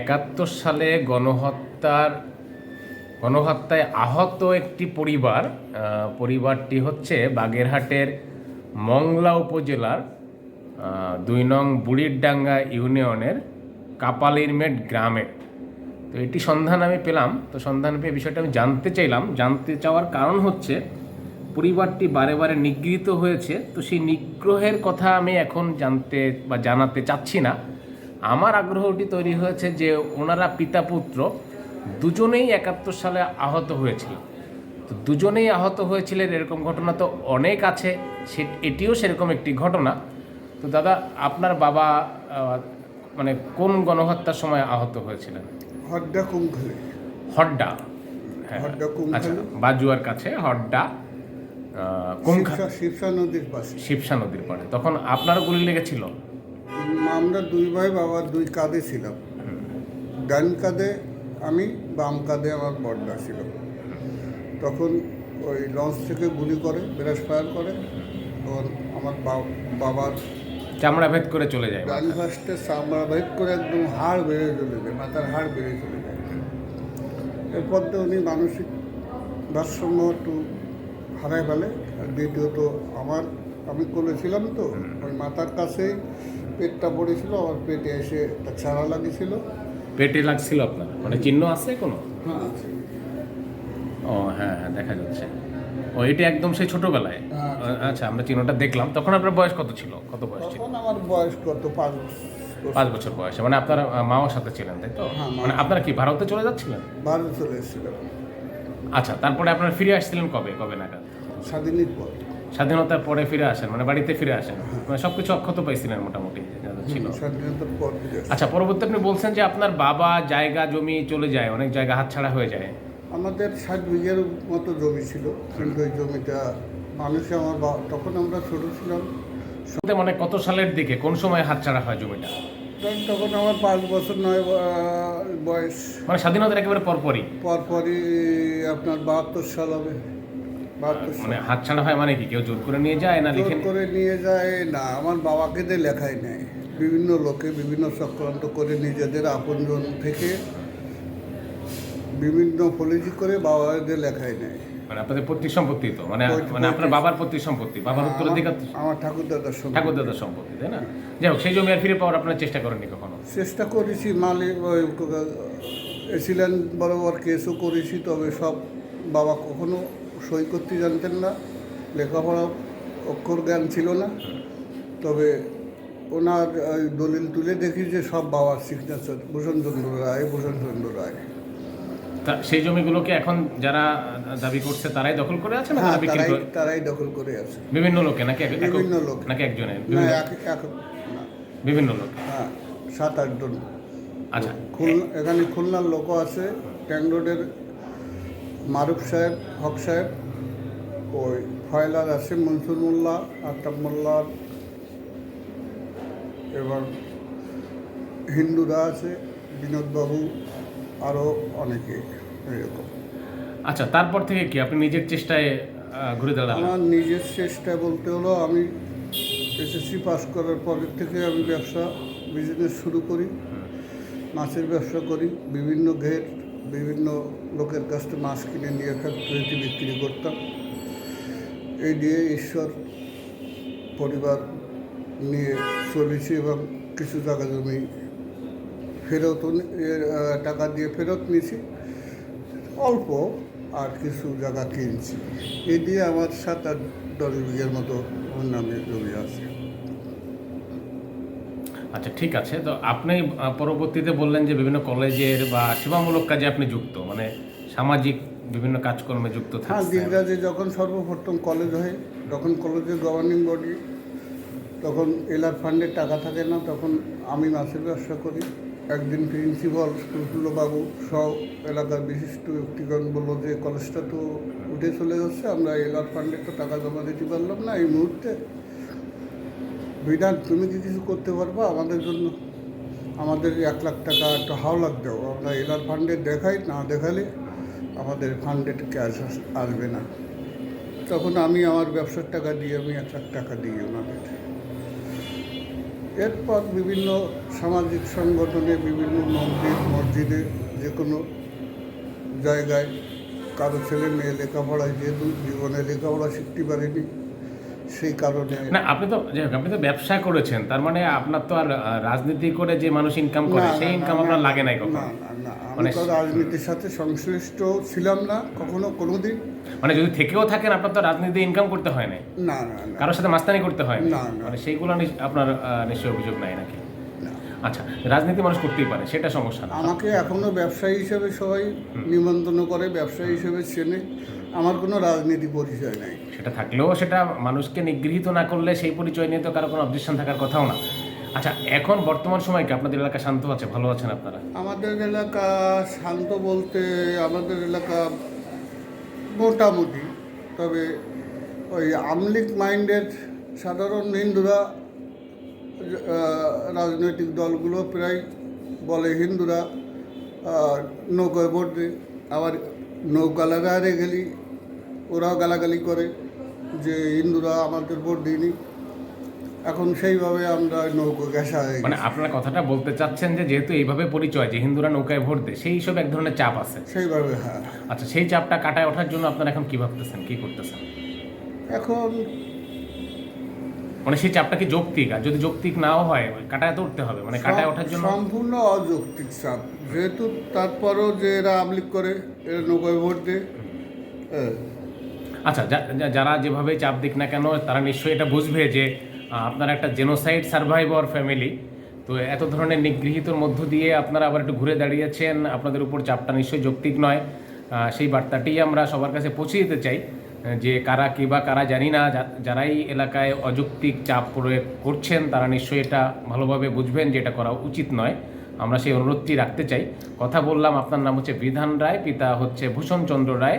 একাত্তর সালে গণহত্যার, গণহত্যায় আহত একটি পরিবার পরিবারটি হচ্ছে বাগেরহাটের মংলা উপজেলার দুই নং বুড়িরডাঙ্গা ইউনিয়নের কাপালিরমেট গ্রামের তো এটি সন্ধান আমি পেলাম। তো সন্ধান পেয়ে বিষয়টা আমি জানতে চাইলাম। জানতে চাওয়ার কারণ হচ্ছে, পরিবারটি বারে বারে নিগৃহীত হয়েছে। তো সেই নিগ্রহের কথা আমি এখন জানতে বা জানাতে চাচ্ছি না। আমার আগ্রহটি তৈরি হয়েছে যে ওনারা পিতা পুত্র দুজনেই একাত্তর সালে আহত হয়েছিল। তো দুজনেই আহত হয়েছিলেন এরকম ঘটনা তো অনেক আছে সে এটিও সেরকম একটি ঘটনা। তো দাদা আপনার বাবা মানে কোন গণহত্যার সময় আহত হয়েছিলেন? হড্ডা কুমখালি হড্ডা। হ্যাঁ আচ্ছা বাজুয়ার কাছে হড্ডা কুমখা শিবসা নদীর পাশে। শিবসা নদীর পাড়ে। তখন আপনার গুলি লেগেছিল? আমরা দুই ভাই বাবার দুই কাঁধে ছিলাম। ডান কাঁধে আমি বাম কাঁধে আমার বর্দা ছিল। তখন ওই লঞ্চ থেকে গুলি করে ব্রাশ ফায়ার করে তখন আমার বাবার চামড়া ভেদ করে চলে যায়। ডান ফার্স্টে চামড়া ভেদ করে একদম হাড় বেড়ে চলে যায় মাথার হাড় বেড়ে চলে যায়। এরপর তো উনি মানসিক ভারসাম্য একটু হারায় ফেলে। আর দ্বিতীয়ত আমার আমি করেছিলাম তো ওই মাথার কাছেই পেটটা পড়েছিল আমার পেটে এসে একটা ছাড়া লাগিয়েছিল। পেটে লাগছিল আপনার? মানে চিহ্ন আছে কোনো? হ্যাঁ ও হ্যাঁ হ্যাঁ দেখা যাচ্ছে। ও এটা একদম সেই ছোটবেলায়? হ্যাঁ, আচ্ছা আমরা চিহ্নটা দেখলাম। তখন আপনার বয়স কত ছিল? কত বয়স ছিল? তখন আমার বয়স কত? পাঁচ বছর। পাঁচ বছর বয়সে। মানে আপনার মামার সাথে ছিলেন তাই তো? হ্যাঁ, মানে আপনারা কি ভারতে চলে যাচ্ছিলেন? ভারত চলে এসেছিলাম। আচ্ছা তারপরে আপনারা ফিরে আসছিলেন কবে? কবে নাগাদ? স্বাধীনের পর। স্বাধীনতার পরে ফিরে আসেন মানে বাড়িতে ফিরে আসেন। মানে সবকিছু অক্ষত পাইছিলেন মোটামুটি ছিল। আচ্ছা পরবর্তী আপনি বলছেন যে আপনার বাবা জায়গা জমি চলে যায় অনেক জায়গা হাতছাড়া হয়ে যায়। আমাদের ষাট বিঘের মতো জমি ছিল কিন্তু ওই জমিটা মানুষে আমার বা- তখন আমরা ছোট ছিলাম। শুনতে মানে কত সালের দিকে কোন সময় হাতছাড়া হয় জমিটা? তখন- আমার পাঁচ বছর নয় বয়স। মানে স্বাধীনতার একেবারে পরপরই। পরপরই আপনার বাহাত্তর সাল হবে। মানে হাতছাড়া হয় মানে কি? কেউ জোর করে নিয়ে যায় না লিখে করে নিয়ে যায় না আমার বাবাকে দিয়ে লেখাই নেয় বিভিন্ন লোকে বিভিন্ন চক্রান্ত করে নিজেদের আপনজন থেকে বিভিন্ন পলিসি করে বাবাদের লেখাই নেয় মানে আপনাদের পৈতৃক সম্পত্তি তো? মানে মানে আপনার বাবার পৈতৃক সম্পত্তি বাবার উত্তরাধিকার আমার- ঠাকুর দাদার সঙ্গে ঠাকুর দাদার সম্পত্তি তাই না? যাই হোক সেই জমি আর ফিরে পাওয়ার আপনার চেষ্টা করেননি কখনো? চেষ্টা করেছি মালিক এসিলেন বরাবর কেসও করেছি তবে সব বাবা কখনো সই করতে জানতেন না লেখাপড়া অক্ষর জ্ঞান ছিল না। তবে ওনার ওই দলিল তুলে দেখি যে সব বাবার সিগনেচার ভূষণচন্দ্র রায় ভূষণচন্দ্র রায়। তা সেই জমিগুলোকে এখন যারা দাবি করছে তারাই দখল করে আছে না হ্যাঁ তারাই তারাই দখল করে আছে। বিভিন্ন লোকে নাকি বিভিন্ন লোক। নাকি একজনের? না বিভিন্ন- এক এক না। বিভিন্ন লোক। হ্যাঁ সাত আটজন। আচ্ছা। খুলনা এখানে খুলনার লোকও আছে ট্যাং রোডের মারুফ সাহেব হক সাহেব ওই ফয়লার আছে মনসুর মোল্লা আফতাব মোল্লার এবার হিন্দুরা আছে বিনোদবাবু আরও অনেকে এরকম। আচ্ছা তারপর থেকে কি আপনি নিজের চেষ্টায় ঘুরে দাঁড়ালেন? আমার নিজের চেষ্টা বলতে হলো আমি এসএসসি পাস করার পরের থেকে আমি ব্যবসা বিজনেস শুরু করি মাছের ব্যবসা করি বিভিন্ন ঘের বিভিন্ন লোকের কাছ থেকে মাছ কিনে নিয়ে ফ্যাক্টরিতে বিক্রি করতাম। এই দিয়ে ঈশ্বর পরিবার নিয়ে চলেছি এবং কিছু জায়গা জমি ফেরত টাকা দিয়ে ফেরত নিয়েছি। অল্প আর কিছু জায়গা কিনছি। এই দিয়ে আমার সাত আট দশ বিঘের মতো নামে জমি আছে। আচ্ছা ঠিক আছে। তো আপনি পরবর্তীতে বললেন যে বিভিন্ন কলেজের বা সেবামূলক কাজে আপনি যুক্ত মানে সামাজিক বিভিন্ন কাজকর্মে যুক্ত হ্যাঁ যখন সর্বপ্রথম কলেজ হয়, তখন কলেজের গভর্নিং বডি তখন এলার ফান্ডের টাকা থাকে না, তখন আমি মাছের ব্যবসা করি। একদিন প্রিন্সিপাল বাবু সব এলাকার বিশিষ্ট ব্যক্তিগণ বলল যে, কলেজটা তো উঠে চলে যাচ্ছে, আমরা এলার ফান্ডে তো টাকা জমা দিতে পারলাম না। এই মুহূর্তে বিধান তুমি কি কিছু করতে পারবা, আমাদের জন্য আমাদের এক লাখ টাকা একটা হাওলাক দাও। আমরা এলার ফান্ডে দেখাই, না দেখালে আমাদের ফান্ডে ক্যাশ আসবে না। তখন আমি আমার ব্যবসার টাকা দিয়ে, আমি এক লাখ টাকা দিই ওনাদের। এরপর বিভিন্ন সামাজিক সংগঠনে, বিভিন্ন মন্দির, মসজিদে যে কোনো জায়গায় কারও ছেলে মেয়ে লেখাপড়ায়, যেহেতু জীবনে লেখাপড়া শিখতে পারেনি সেই কারণে না আপনি তো আপনি তো ব্যবসা করেছেন তার মানে আপনার তো আর রাজনীতি করে যে মানুষ ইনকাম করে সেই ইনকাম আপনার লাগে নাই কখনো? আমি মানে তো রাজনীতির সাথে সংশ্লিষ্ট ছিলাম না কখনো কোনোদিন। মানে যদি থেকেও থাকেন আপনার তো রাজনীতি ইনকাম করতে হয় না না না। কারোর সাথে মাস্তানি করতে হয় না। মানে সেইগুলো আপনার নিশ্চয়ই অভিযোগ নাই নাকি। আচ্ছা রাজনীতি মানুষ করতেই পারে সেটা সমস্যা না। আমাকে এখনও ব্যবসায়ী হিসেবে সবাই নিমন্ত্রণ করে ব্যবসায়ী হিসেবে চেনে। আমার কোনো রাজনীতি পরিচয় নাই। সেটা থাকলেও সেটা মানুষকে নিগৃহীত না করলে সেই পরিচয় নিয়ে তো কারও কোনো অবজেকশন থাকার কথাও না। আচ্ছা এখন বর্তমান সময় কি আপনাদের এলাকা শান্ত আছে ভালো আছেন আপনারা? আমাদের এলাকা শান্ত বলতে আমাদের এলাকা মোটামুটি তবে ওই আমলিক মাইন্ডের সাধারণ হিন্দুরা রাজনৈতিক দলগুলো প্রায় বলে হিন্দুরা নৌকায় ভোট। দেয় আবার নৌকা লাগারে গেলি ওরাও গালাগালি করে যে হিন্দুরা আমাদের ভোট দিইনি এখন সেইভাবে আমরা নৌকো ঘেঁষা হয়ে মানে। আপনার কথাটা বলতে চাচ্ছেন যে যেহেতু এইভাবে পরিচয় যে হিন্দুরা নৌকায় ভোট দেয় সেই সব এক ধরনের চাপ আছে। সেইভাবে হ্যাঁ। আচ্ছা সেই চাপটা কাটায় ওঠার জন্য আপনারা এখন কী ভাবতেছেন কী করতেছেন? এখন মানে সেই চাপটা কি যৌক্তিক? আর যদি যৌক্তিক নাও হয় কাটায় তো উঠতে হবে। মানে কাটায় ওঠার জন্য সম্পূর্ণ অযৌক্তিক চাপ। যেহেতু তারপরও যে এরা আমলিক করে এরা নৌকায় ভোট দেয়। হ্যাঁ, আচ্ছা যারা যেভাবে চাপ দিক না কেন তারা নিশ্চয়ই এটা বুঝবে যে আপনারা একটা জেনোসাইড সার্ভাইভার ফ্যামিলি তো এত ধরনের নিগৃহীতর মধ্য দিয়ে আপনারা আবার একটু ঘুরে দাঁড়িয়েছেন আপনাদের উপর চাপটা নিশ্চয়ই যৌক্তিক নয়। সেই বার্তাটি আমরা সবার কাছে পৌঁছে দিতে চাই। যে কারা কি বা কারা জানি না যারাই এলাকায় অযৌক্তিক চাপ প্রয়োগ করছেন তারা নিশ্চয়ই এটা ভালোভাবে বুঝবেন যে এটা করা উচিত নয়। আমরা সেই অনুরোধটি রাখতে চাই। কথা বললাম আপনার নাম হচ্ছে বিধান রায় পিতা হচ্ছে ভূষণ চন্দ্র রায়।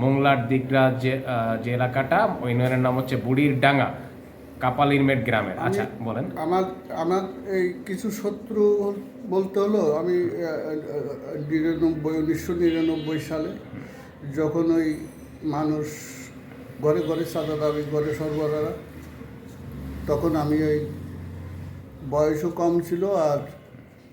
মোংলার দিকরাজ যে যে এলাকাটা ওই ইউনিয়নের নাম হচ্ছে বুড়ির ডাঙ্গা কাপালিরমেট গ্রামের। আচ্ছা বলেন। আমার আমার এই কিছু শত্রু বলতে হলো আমি নিরানব্বই উনিশশো নিরানব্বই সালে যখন ওই মানুষ ঘরে ঘরে সাদা দাবি করে সরবরাহ। তখন আমি ওই বয়সও কম ছিল আর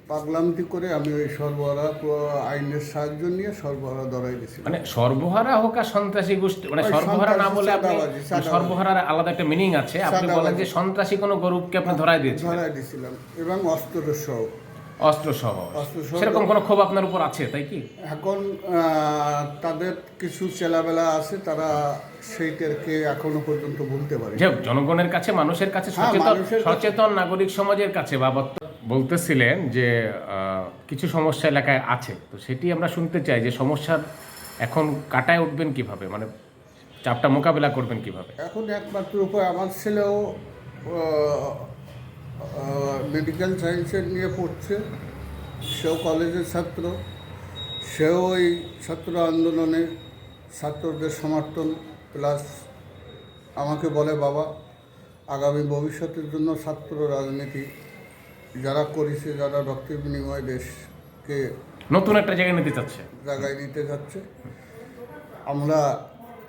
পাগলামতি করে আমি ওই সরবরাহ প- আইনের সাহায্য নিয়ে সরবরাহ ধরাই দিয়েছিলাম। মানে সর্বহারা হোক আর সন্ত্রাসী গোষ্ঠী মানে সর্বহারা না বলে আপনি চাঁদাবাজি। সর্বহারার আলাদা একটা মিনিং আছে। আপনি। বলেন যে সন্ত্রাসী কোনো গরুপকে আপনি ধরাই দিয়েছেন ধরাই দিয়েছিলাম। এবং অস্ত্র সহ অস্ত্র সহ অস্ত্র সহ সেরকম কোনো ক্ষোভ আপনার উপর আছে তাই কি? এখন তাদের কিছু চেলাবেলা আছে তারা সেইটাকে এখনও পর্যন্ত ভুলতে পারে জনগণের কাছে মানুষের কাছে হ্যাঁ, সচেতন সচেতন নাগরিক সমাজের কাছে বা বলতেছিলেন যে কিছু সমস্যা এলাকায় আছে। তো সেটি আমরা শুনতে চাই যে সমস্যার এখন কাটায় উঠবেন কীভাবে? মানে চাপটা মোকাবেলা করবেন কীভাবে? এখন একমাত্র উপায় আমার ছেলেও মেডিকেল সায়েন্সের নিয়ে পড়ছে। সেও কলেজের ছাত্র। সেও ওই ছাত্র আন্দোলনে ছাত্রদের সমর্থন প্লাস আমাকে বলে বাবা আগামী ভবিষ্যতের জন্য ছাত্র রাজনীতি যারা করেছে যারা রক্তের বিনিময়ে দেশকে নতুন একটা জায়গায় নিতে চাচ্ছে। জায়গায় নিতে যাচ্ছে আমরা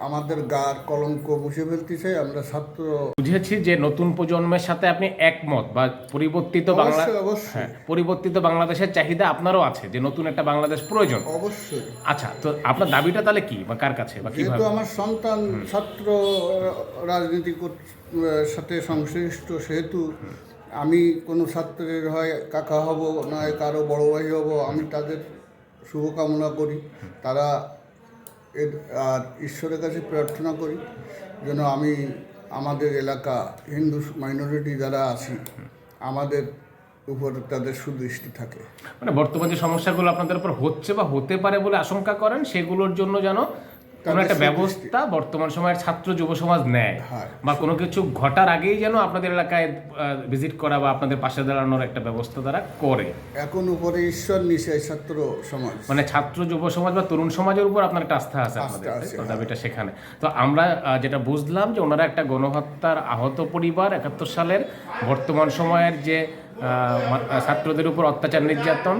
আমাদের গার কলঙ্ক মুছে ফেলতে চাই আমরা ছাত্র বুঝেছি যে নতুন প্রজন্মের সাথে আপনি একমত বা পরিবর্তিত বাংলা অবশ্যই। হ্যাঁ পরিবর্তিত বাংলাদেশের চাহিদা আপনারও আছে যে নতুন একটা বাংলাদেশ প্রয়োজন। অবশ্যই। আচ্ছা তো আপনার দাবিটা তাহলে কি? বা কার কাছে? বা যেহেতু আমার সন্তান ছাত্র রাজনীতি সাথে সংশ্লিষ্ট সেহেতু আমি কোনো ছাত্রের হয় কাকা হব নয় কারও বড় ভাই হব আমি তাদের শুভকামনা করি। তারা এর আর ঈশ্বরের কাছে প্রার্থনা করি যেন আমি আমাদের এলাকা হিন্দু মাইনরিটি যারা আছি, আমাদের উপর তাদের সুদৃষ্টি থাকে। মানে বর্তমান যে সমস্যাগুলো আপনাদের উপর হচ্ছে বা হতে পারে বলে আশঙ্কা করেন, সেগুলোর জন্য যেন কোনো একটা ব্যবস্থা বর্তমান সময়ের ছাত্র যুব সমাজ নেয় হ্যাঁ। বা কোনো কিছু ঘটার আগেই যেন আপনাদের এলাকায় ভিজিট করা বা আপনাদের পাশে দাঁড়ানোর একটা ব্যবস্থা তারা করে এখন উপরে ঈশ্বর নিশে ছাত্র সমাজ মানে ছাত্র যুব সমাজ বা তরুণ সমাজের উপর আপনার একটা আস্থা আছে আপনাদের তাই তো? দাবিটা সেখানে তো আমরা যেটা বুঝলাম যে ওনারা একটা গণহত্যার আহত পরিবার একাত্তর সালের বর্তমান সময়ের যে ছাত্রদের উপর অত্যাচার নির্যাতন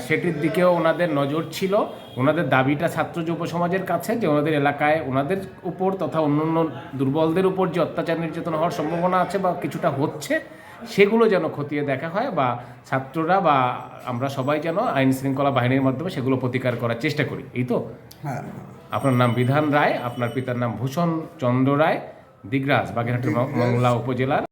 সেটির দিকেও ওনাদের নজর ছিল। ওনাদের দাবিটা ছাত্র যুব সমাজের কাছে যে ওনাদের এলাকায় ওনাদের উপর তথা অন্যান্য দুর্বলদের উপর যে অত্যাচার নির্যাতন হওয়ার সম্ভাবনা আছে বা কিছুটা হচ্ছে সেগুলো যেন খতিয়ে দেখা হয় বা ছাত্ররা বা আমরা সবাই যেন আইন শৃঙ্খলা বাহিনীর মাধ্যমে সেগুলো প্রতিকার করার চেষ্টা করি। এই তো? হ্যাঁ। আপনার নাম বিধান রায় আপনার পিতার নাম ভূষণ চন্দ্র রায় দিগরাজ বাগেরহাটের মংলা উপজেলার